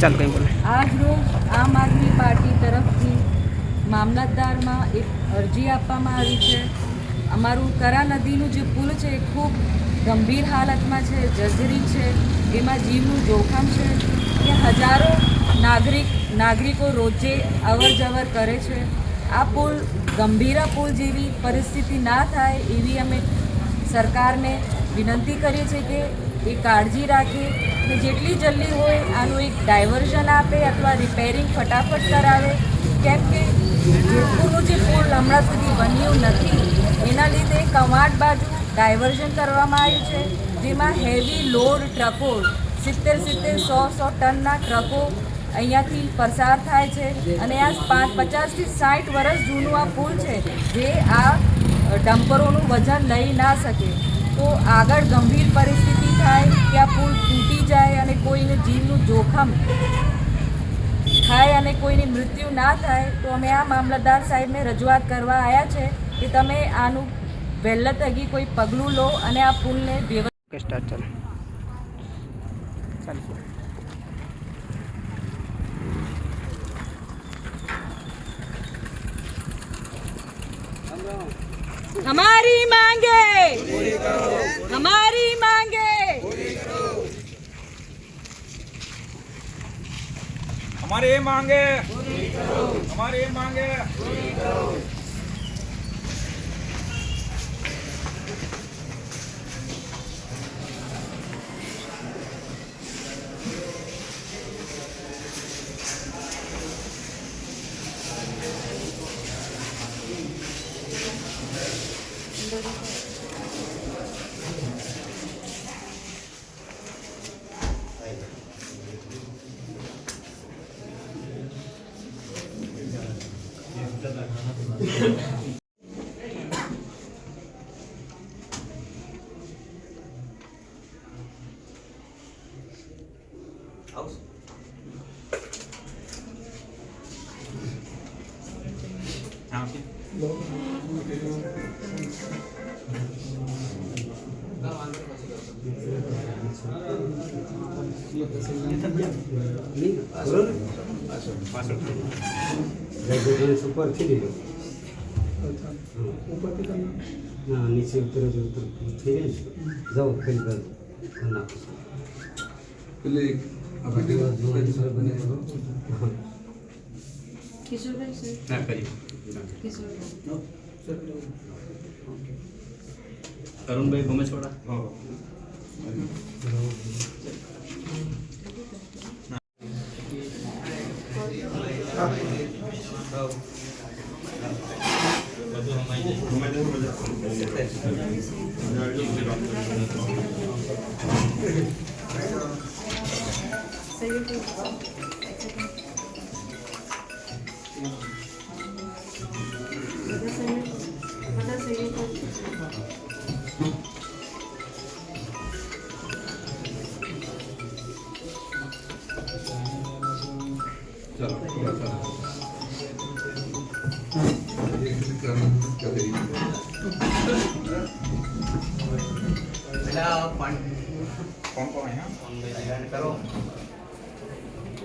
ચાલો કંઈ બોલે. આજ રોજ આમ આદમી પાર્ટી તરફથી મામલતદારમાં એક અરજી આપવામાં આવી છે. અમારું કરા નદીનું જે પુલ છે એ ખૂબ ગંભીર હાલતમાં છે જર્જરી છે. એમાં જીવનું જોખમ છે કે હજારો નાગરિક, નાગરિકો રોજે અવર જવર કરે છે. આ પુલ ગંભીરા પુલ જેવી પરિસ્થિતિ ના થાય એવી અમે સરકારને વિનંતી કરીએ છીએ કે એ કાળજી રાખે અને જેટલી જલ્દી હોય આનું એક ડાયવર્ઝન આપે અથવા રિપેરિંગ ફટાફટ કરાવે. કેમ કે જેતપુરનું જે પુલ હમણાં સુધી બન્યું નથી, એના લીધે કવાંટ બાજુ ડાયવર્ઝન કરવામાં આવ્યું છે, જેમાં હેવી લોડ ટ્રકો સિત્તેર સિત્તેર સો સો ટનના ટ્રકો અહીંયાથી પસાર થાય છે અને આ પાંચ પચાસથી સાઠ વર્ષ જૂનું આ પુલ છે, જે આ ડમ્પરોનું વજન લઈ ના શકે. તો આગળ ગંભીર પરિસ્થિતિ થાય કે આ પુલ તૂટી જાય અને કોઈને જીવનું જોખમ થાય અને કોઈની મૃત્યુ ના થાય તો અમે આ મામલતદાર સાહેબને રજૂઆત કરવા આવ્યા છે કે તમે આનું વહેલા તગી કોઈ પગલું લો અને આ પુલને વ્યવસ્થિત ઓકે સ્ટાર્ટ ચાલો ચાલો हमारी मांगे અમારે એ માંગે અમારે એ માંગે Thank you. આવશે. ઉપર થઈ ગયો ઉપરથી તમે ના? નીચે ઉતરે જાઓ ફેર ઘર એટલે અરુણભાઈ ગમે છોડા બધું અમારી यहाँ આવો આવો આવો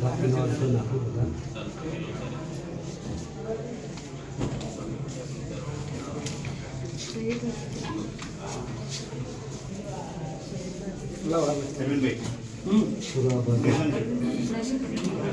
બાકીનો અડધો નાખો બધા પૂરા બધું